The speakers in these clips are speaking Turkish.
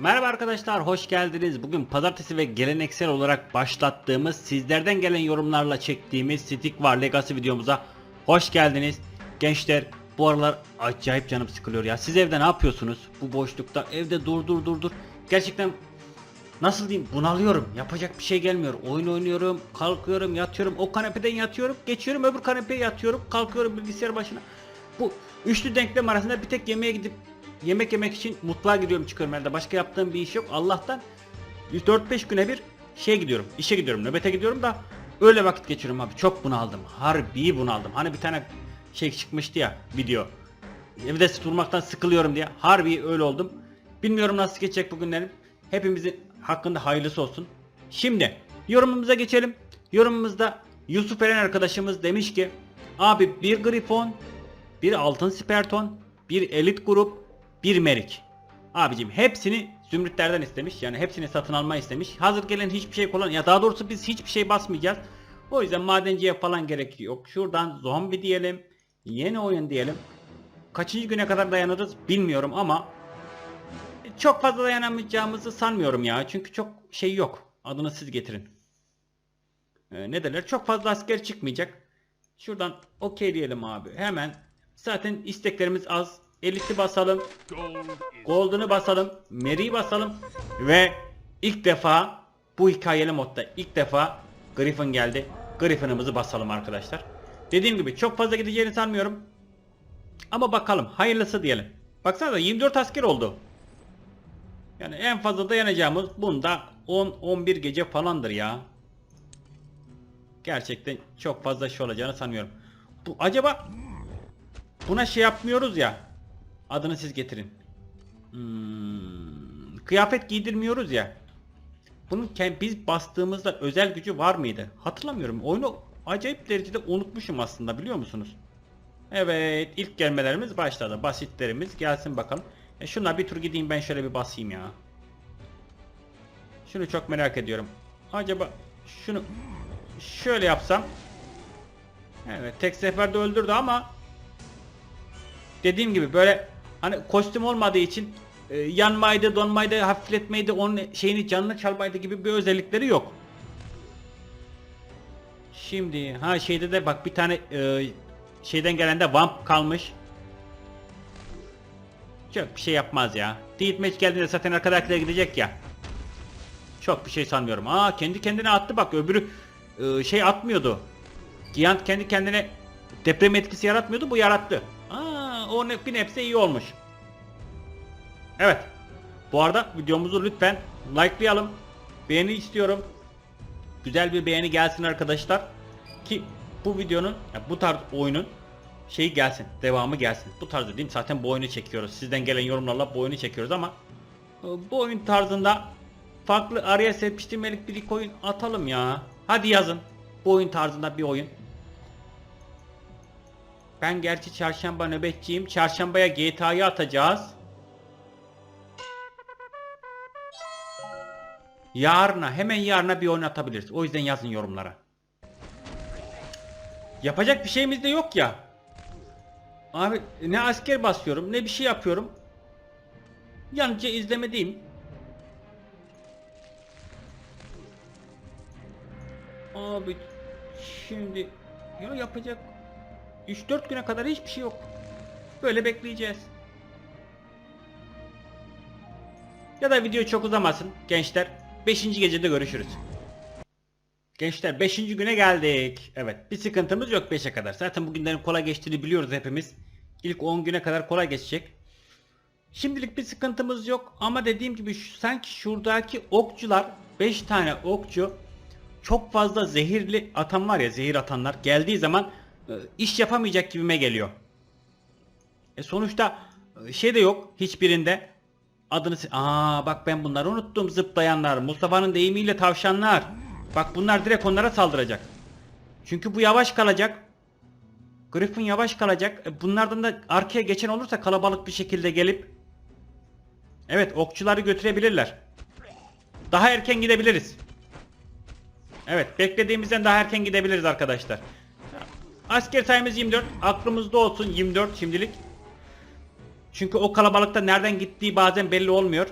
Merhaba arkadaşlar, hoş geldiniz. Bugün pazartesi ve geleneksel olarak başlattığımız, sizlerden gelen yorumlarla çektiğimiz Stick War Legacy videomuza hoş geldiniz. Gençler, bu aralar acayip canım sıkılıyor ya. Siz evde ne yapıyorsunuz? Bu boşlukta evde dur dur dur dur. Gerçekten nasıl diyeyim bunalıyorum. Yapacak bir şey gelmiyor. Oyun oynuyorum, kalkıyorum, yatıyorum. O kanepeden yatıyorum, geçiyorum öbür kanepeye yatıyorum, kalkıyorum bilgisayar başına. Bu üçlü denklem arasında bir tek yemeğe gidip yemek yemek için mutfağa gidiyorum çıkıyorum herhalde. Başka yaptığım bir iş yok. Allah'tan 4-5 güne bir şeye gidiyorum. işe gidiyorum. Nöbete gidiyorum da öyle vakit geçiriyorum abi. Çok bunaldım. Harbi bunaldım. Hani bir tane şey çıkmıştı ya video. Evde durmaktan sıkılıyorum diye. Harbi öyle oldum. Bilmiyorum nasıl geçecek bugünlerim. Hepimizin hakkında hayırlısı olsun. Şimdi yorumumuza geçelim. Yorumumuzda Yusuf Eren arkadaşımız demiş ki Abi bir Grifon, bir Altın Sperton, bir Elit Grup, bir Merik. Abicim hepsini zümrütlerden istemiş. Yani hepsini satın alma istemiş. Hazır gelen hiçbir şey kullan ya daha doğrusu biz hiçbir şey basmayacağız. O yüzden madenciye falan gerek yok. Şuradan zombi diyelim. Yeni oyun diyelim. Kaçıncı güne kadar dayanırız bilmiyorum ama çok fazla dayanamayacağımızı sanmıyorum ya. Çünkü çok şey yok. Adını siz getirin. Ee, ne derler? Çok fazla asker çıkmayacak. Şuradan okey diyelim abi. Hemen. Zaten isteklerimiz az. Elit'i basalım. Golden'ı basalım. Mary'i basalım. Ve ilk defa bu hikayeli modda ilk defa Griffin geldi. Griffin'ımızı basalım arkadaşlar. Dediğim gibi çok fazla gideceğini sanmıyorum. Ama bakalım. Hayırlısı diyelim. Baksana 24 asker oldu. Yani en fazla dayanacağımız bunda 10-11 gece falandır ya. Gerçekten çok fazla şey olacağını sanmıyorum. Bu acaba buna şey yapmıyoruz ya. Adını siz getirin. Hmm, kıyafet giydirmiyoruz ya. Bunun biz bastığımızda özel gücü var mıydı? Hatırlamıyorum. Oyunu acayip derecede unutmuşum aslında biliyor musunuz? Evet ilk gelmelerimiz başladı. Basitlerimiz gelsin bakalım. E şuna bir tur gideyim ben şöyle bir basayım ya. Şunu çok merak ediyorum. Acaba şunu şöyle yapsam. Evet tek seferde öldürdü ama dediğim gibi böyle hani kostüm olmadığı için e, yanmaydı, donmaydı, hafifletmeydi, onun şeyini canını çalmaydı gibi bir özellikleri yok. Şimdi ha şeyde de bak bir tane e, şeyden gelen de vamp kalmış. Çok bir şey yapmaz ya. Deathmatch geldiğinde zaten arkadakiler gidecek ya. Çok bir şey sanmıyorum. Aa kendi kendine attı bak öbürü e, şey atmıyordu. Giant kendi kendine deprem etkisi yaratmıyordu bu yarattı. O bir nebze iyi olmuş. Evet. Bu arada videomuzu lütfen likelayalım. Beğeni istiyorum. Güzel bir beğeni gelsin arkadaşlar. Ki bu videonun bu tarz oyunun şeyi gelsin. Devamı gelsin. Bu tarz dediğim zaten bu oyunu çekiyoruz. Sizden gelen yorumlarla bu oyunu çekiyoruz ama e, bu oyun tarzında farklı araya serpiştirmelik bir oyun atalım ya. Hadi yazın. Bu oyun tarzında bir oyun. Ben gerçi çarşamba nöbetçiyim. Çarşambaya GTA'yı atacağız. Yarına hemen yarına bir oyun atabiliriz. O yüzden yazın yorumlara. Yapacak bir şeyimiz de yok ya. Abi ne asker basıyorum ne bir şey yapıyorum. Yalnızca izlemedeyim. Abi şimdi ya yapacak 3-4 güne kadar hiçbir şey yok. Böyle bekleyeceğiz. Ya da video çok uzamasın gençler. 5. gecede görüşürüz. Gençler 5. güne geldik. Evet bir sıkıntımız yok 5'e kadar. Zaten bugünlerin kolay geçtiğini biliyoruz hepimiz. İlk 10 güne kadar kolay geçecek. Şimdilik bir sıkıntımız yok ama dediğim gibi sanki şuradaki okçular 5 tane okçu çok fazla zehirli atan var ya zehir atanlar geldiği zaman iş yapamayacak gibime geliyor. E sonuçta e, şey de yok hiçbirinde. Adını Aa bak ben bunları unuttum zıplayanlar. Mustafa'nın deyimiyle tavşanlar. Bak bunlar direkt onlara saldıracak. Çünkü bu yavaş kalacak. Griffin yavaş kalacak. E, Bunlardan da arkaya geçen olursa kalabalık bir şekilde gelip Evet okçuları götürebilirler. Daha erken gidebiliriz. Evet beklediğimizden daha erken gidebiliriz arkadaşlar. Asker sayımız 24. Aklımızda olsun 24 şimdilik. Çünkü o kalabalıkta nereden gittiği bazen belli olmuyor.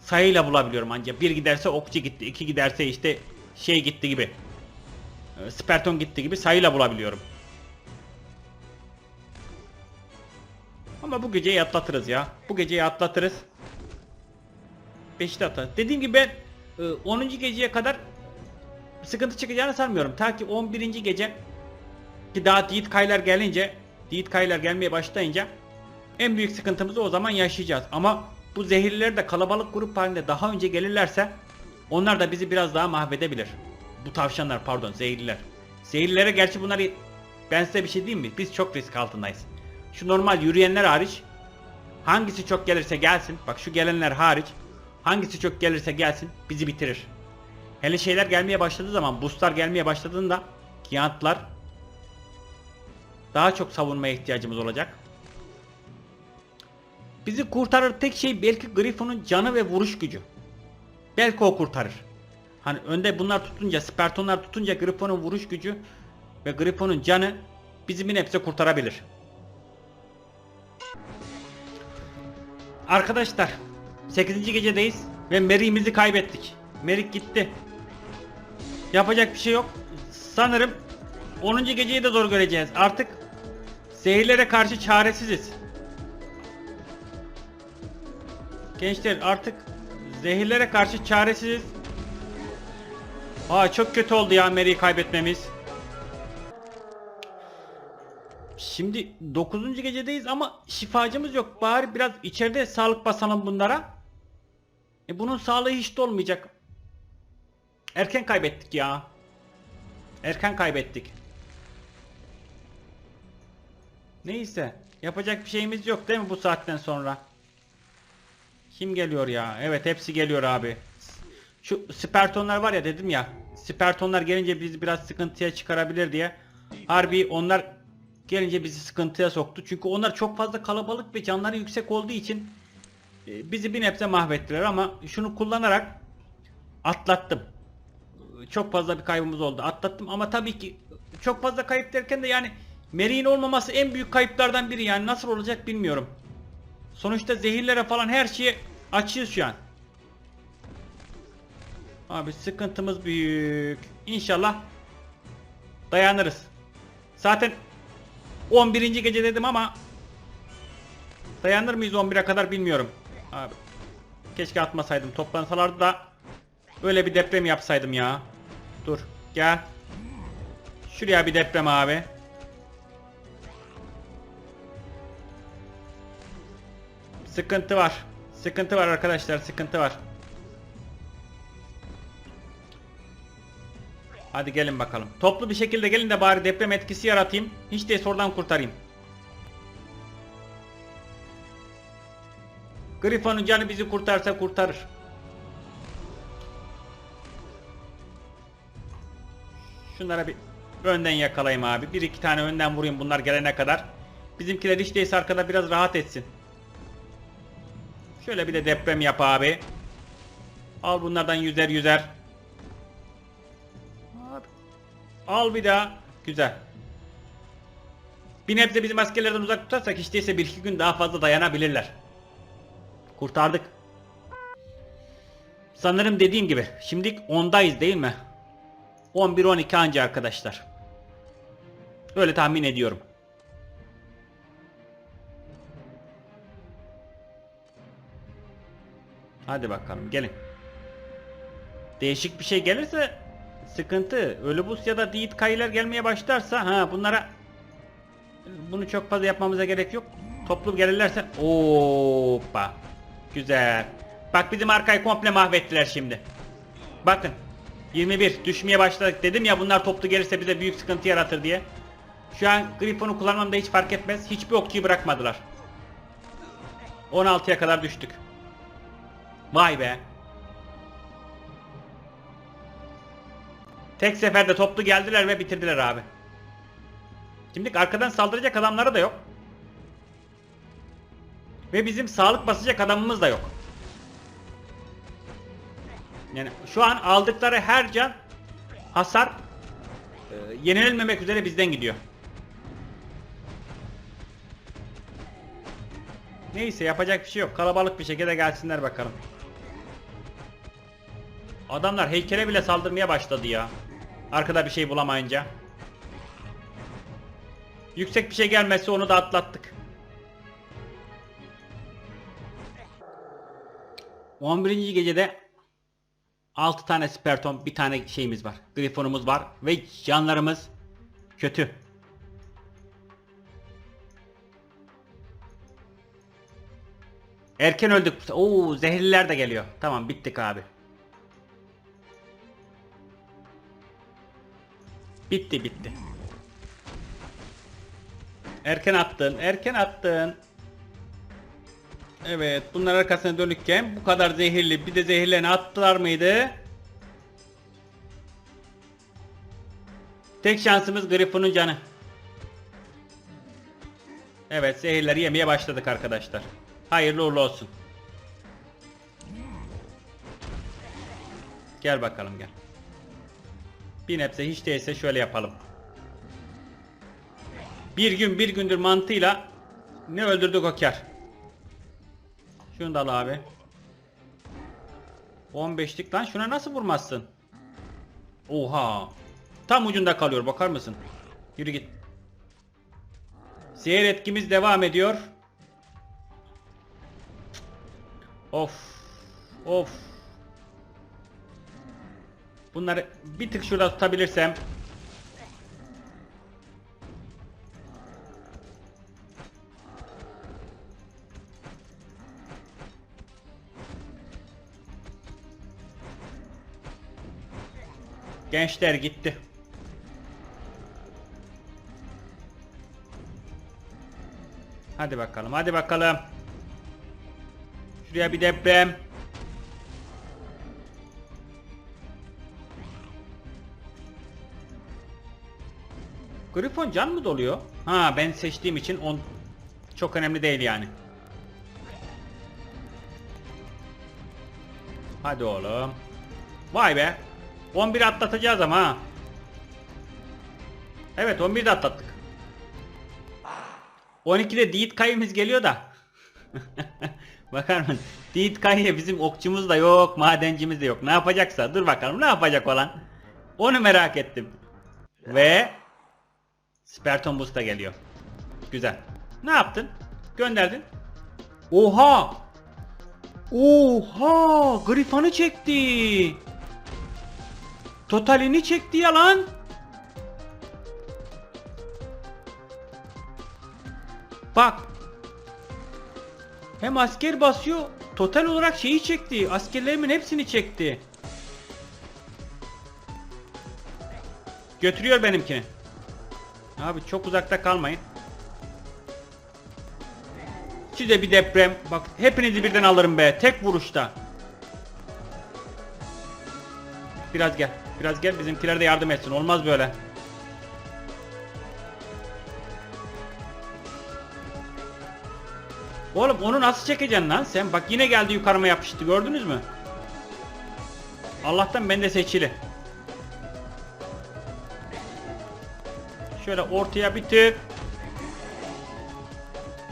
sayıyla bulabiliyorum ancak. Bir giderse okçu gitti, iki giderse işte şey gitti gibi. E, Sperton gitti gibi sayıyla bulabiliyorum. Ama bu geceyi atlatırız ya. Bu geceyi atlatırız. 5'te atar. Dediğim gibi ben e, 10. geceye kadar sıkıntı çıkacağını sanmıyorum. Ta ki 11. gece ki daha Deed Kaylar gelince Deed Kaylar gelmeye başlayınca en büyük sıkıntımızı o zaman yaşayacağız. Ama bu zehirliler de kalabalık grup halinde daha önce gelirlerse onlar da bizi biraz daha mahvedebilir. Bu tavşanlar pardon zehirliler. Zehirlilere gerçi bunları ben size bir şey diyeyim mi? Biz çok risk altındayız. Şu normal yürüyenler hariç hangisi çok gelirse gelsin. Bak şu gelenler hariç hangisi çok gelirse gelsin bizi bitirir. Hele şeyler gelmeye başladığı zaman boostlar gelmeye başladığında Giantlar daha çok savunmaya ihtiyacımız olacak. Bizi kurtarır tek şey belki Griffon'un canı ve vuruş gücü. Belki o kurtarır. Hani önde bunlar tutunca, Spartonlar tutunca Griffon'un vuruş gücü ve Griffon'un canı bizi bir nebze kurtarabilir. Arkadaşlar 8. gecedeyiz ve Merry'imizi kaybettik. Merrick gitti. Yapacak bir şey yok. Sanırım 10. geceyi de zor göreceğiz. Artık zehirlere karşı çaresiziz. Gençler artık zehirlere karşı çaresiziz. Aa çok kötü oldu ya Mary'i kaybetmemiz. Şimdi 9. gecedeyiz ama şifacımız yok. Bari biraz içeride sağlık basalım bunlara. E bunun sağlığı hiç de olmayacak. Erken kaybettik ya. Erken kaybettik. Neyse. Yapacak bir şeyimiz yok değil mi bu saatten sonra? Kim geliyor ya? Evet hepsi geliyor abi. Şu Spertonlar var ya dedim ya. Spertonlar gelince bizi biraz sıkıntıya çıkarabilir diye. Harbi onlar gelince bizi sıkıntıya soktu. Çünkü onlar çok fazla kalabalık ve canları yüksek olduğu için e, bizi bir nebze mahvettiler ama şunu kullanarak atlattım. Çok fazla bir kaybımız oldu. Atlattım ama tabii ki çok fazla kayıp derken de yani Merry'in olmaması en büyük kayıplardan biri yani nasıl olacak bilmiyorum. Sonuçta zehirlere falan her şeye açığız şu an. Abi sıkıntımız büyük. İnşallah dayanırız. Zaten 11. gece dedim ama dayanır mıyız 11'e kadar bilmiyorum. Abi keşke atmasaydım. Toplansalardı da böyle bir deprem yapsaydım ya. Dur gel. Şuraya bir deprem abi. Sıkıntı var. Sıkıntı var arkadaşlar, sıkıntı var. Hadi gelin bakalım. Toplu bir şekilde gelin de bari deprem etkisi yaratayım. Hiç değilse oradan kurtarayım. Griffon'un canı bizi kurtarsa kurtarır. Şunlara bir önden yakalayayım abi. Bir iki tane önden vurayım bunlar gelene kadar. Bizimkiler hiç değilse arkada biraz rahat etsin. Şöyle bir de deprem yap abi. Al bunlardan yüzer yüzer. Al bir daha. Güzel. Bir nebze bizim askerlerden uzak tutarsak hiç değilse bir iki gün daha fazla dayanabilirler. Kurtardık. Sanırım dediğim gibi. Şimdilik 10'dayız değil mi? 11-12 anca arkadaşlar. Öyle tahmin ediyorum. Hadi bakalım gelin. Değişik bir şey gelirse sıkıntı. Ölübus ya da Deed kayılar gelmeye başlarsa ha bunlara bunu çok fazla yapmamıza gerek yok. Toplu gelirlerse hoppa. Güzel. Bak bizim arkayı komple mahvettiler şimdi. Bakın. 21 düşmeye başladık dedim ya bunlar toplu gelirse bize büyük sıkıntı yaratır diye. Şu an Griffon'u kullanmamda hiç fark etmez. Hiçbir okçuyu bırakmadılar. 16'ya kadar düştük. Vay be. Tek seferde toplu geldiler ve bitirdiler abi. Şimdi arkadan saldıracak adamları da yok. Ve bizim sağlık basacak adamımız da yok. Yani şu an aldıkları her can hasar e, yenilmemek üzere bizden gidiyor. Neyse yapacak bir şey yok. Kalabalık bir şekilde gelsinler bakalım. Adamlar heykele bile saldırmaya başladı ya. Arkada bir şey bulamayınca. Yüksek bir şey gelmezse onu da atlattık. 11. gecede 6 tane sperton, bir tane şeyimiz var. Grifonumuz var ve canlarımız kötü. Erken öldük. Oo zehirliler de geliyor. Tamam bittik abi. Bitti bitti. Erken attın, erken attın. Evet, bunlar arkasına dönükken bu kadar zehirli bir de zehirlerini attılar mıydı? Tek şansımız Griffon'un canı. Evet, zehirleri yemeye başladık arkadaşlar. Hayırlı uğurlu olsun. Gel bakalım gel. Bir nebze hiç değilse şöyle yapalım. Bir gün bir gündür mantığıyla ne öldürdük o kar. Şunu da al abi. 15'lik lan şuna nasıl vurmazsın? Oha. Tam ucunda kalıyor bakar mısın? Yürü git. Zehir etkimiz devam ediyor. Of. Of. Bunları bir tık şurada tutabilirsem. Gençler gitti. Hadi bakalım, hadi bakalım. Şuraya bir deprem. Grifon can mı doluyor? Ha ben seçtiğim için on çok önemli değil yani. Hadi oğlum. Vay be. 11 atlatacağız ama ha. Evet 11 de atlattık. 12'de Deed kayımız geliyor da. Bakar mısın? Deed kayıya bizim okçumuz da yok, madencimiz de yok. Ne yapacaksa dur bakalım ne yapacak olan. Onu merak ettim. Ve Sperton Boost da geliyor. Güzel. Ne yaptın? Gönderdin. Oha! Oha! Grifanı çekti. Totalini çekti ya lan. Bak. Hem asker basıyor. Total olarak şeyi çekti. Askerlerimin hepsini çekti. Götürüyor benimkini. Abi çok uzakta kalmayın. Size bir deprem. Bak hepinizi birden alırım be. Tek vuruşta. Biraz gel. Biraz gel bizimkiler de yardım etsin. Olmaz böyle. Oğlum onu nasıl çekeceksin lan sen? Bak yine geldi yukarıma yapıştı gördünüz mü? Allah'tan ben de seçili. Şöyle ortaya bir tık.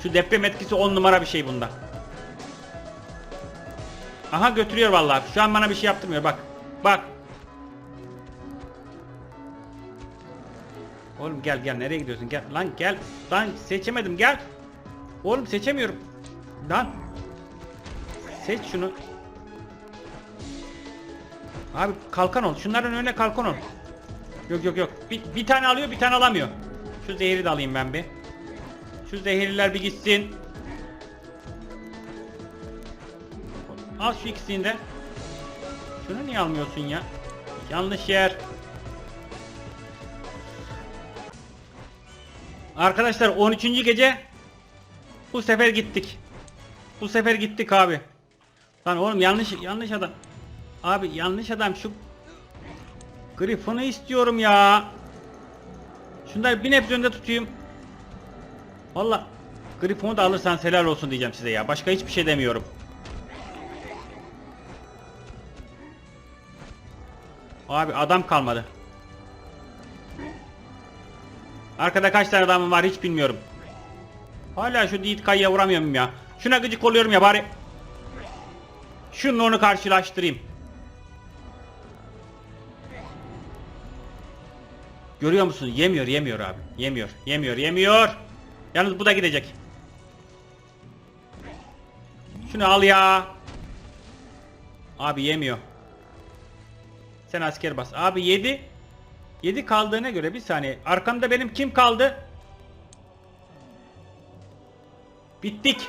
Şu deprem etkisi 10 numara bir şey bunda. Aha götürüyor vallahi. Şu an bana bir şey yaptırmıyor bak. Bak. Oğlum gel gel. Nereye gidiyorsun? Gel. Lan gel. Lan seçemedim. Gel. Oğlum seçemiyorum. Lan. Seç şunu. Abi kalkan ol. Şunların önüne kalkan ol Yok yok yok bir, bir tane alıyor bir tane alamıyor Şu zehri de alayım ben bir Şu zehirliler bir gitsin Al şu ikisini de Şunu niye almıyorsun ya Yanlış yer Arkadaşlar 13. gece bu sefer gittik. Bu sefer gittik abi. Lan oğlum yanlış yanlış adam. Abi yanlış adam şu Griffon'u istiyorum ya. Şunları bir nebze önde tutayım. Valla Griffon'u da alırsan helal olsun diyeceğim size ya. Başka hiçbir şey demiyorum. Abi adam kalmadı. Arkada kaç tane adamım var hiç bilmiyorum. Hala şu Deed kayıya vuramıyorum ya. Şuna gıcık oluyorum ya bari. Şununla onu karşılaştırayım. Görüyor musun? Yemiyor, yemiyor abi. Yemiyor, yemiyor, yemiyor. Yalnız bu da gidecek. Şunu al ya. Abi yemiyor. Sen asker bas. Abi 7. 7 kaldığına göre bir saniye. Arkamda benim kim kaldı? Bittik.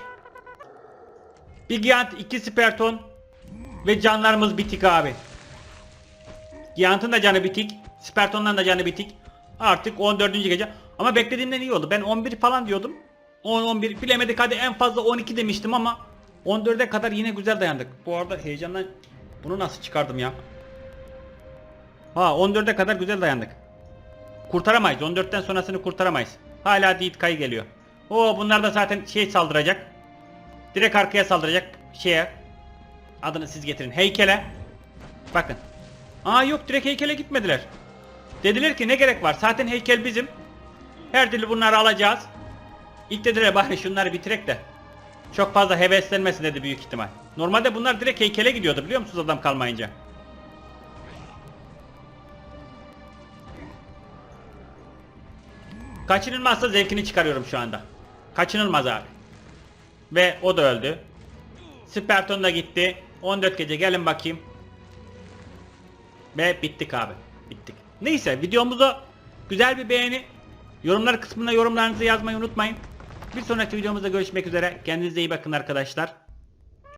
Bir Giant, iki Sperton ve canlarımız bitik abi. Giant'ın da canı bitik. Sperton'dan da canı bitik. Artık 14. gece. Ama beklediğimden iyi oldu. Ben 11 falan diyordum. 10 11 bilemedik hadi en fazla 12 demiştim ama 14'e kadar yine güzel dayandık. Bu arada heyecandan bunu nasıl çıkardım ya? Ha 14'e kadar güzel dayandık. Kurtaramayız. 14'ten sonrasını kurtaramayız. Hala Deed Kay geliyor. Oo bunlar da zaten şey saldıracak. Direkt arkaya saldıracak şeye. Adını siz getirin. Heykele. Bakın. Aa yok direkt heykele gitmediler. Dediler ki ne gerek var? Zaten heykel bizim. Her türlü bunları alacağız. İlk dediler bari şunları bitirek de. Çok fazla heveslenmesin dedi büyük ihtimal. Normalde bunlar direkt heykele gidiyordu biliyor musunuz adam kalmayınca. Kaçınılmazsa zevkini çıkarıyorum şu anda. Kaçınılmaz abi. Ve o da öldü. Sperton da gitti. 14 gece gelin bakayım. Ve bittik abi. Bittik. Neyse videomuza güzel bir beğeni. Yorumlar kısmına yorumlarınızı yazmayı unutmayın. Bir sonraki videomuzda görüşmek üzere. Kendinize iyi bakın arkadaşlar.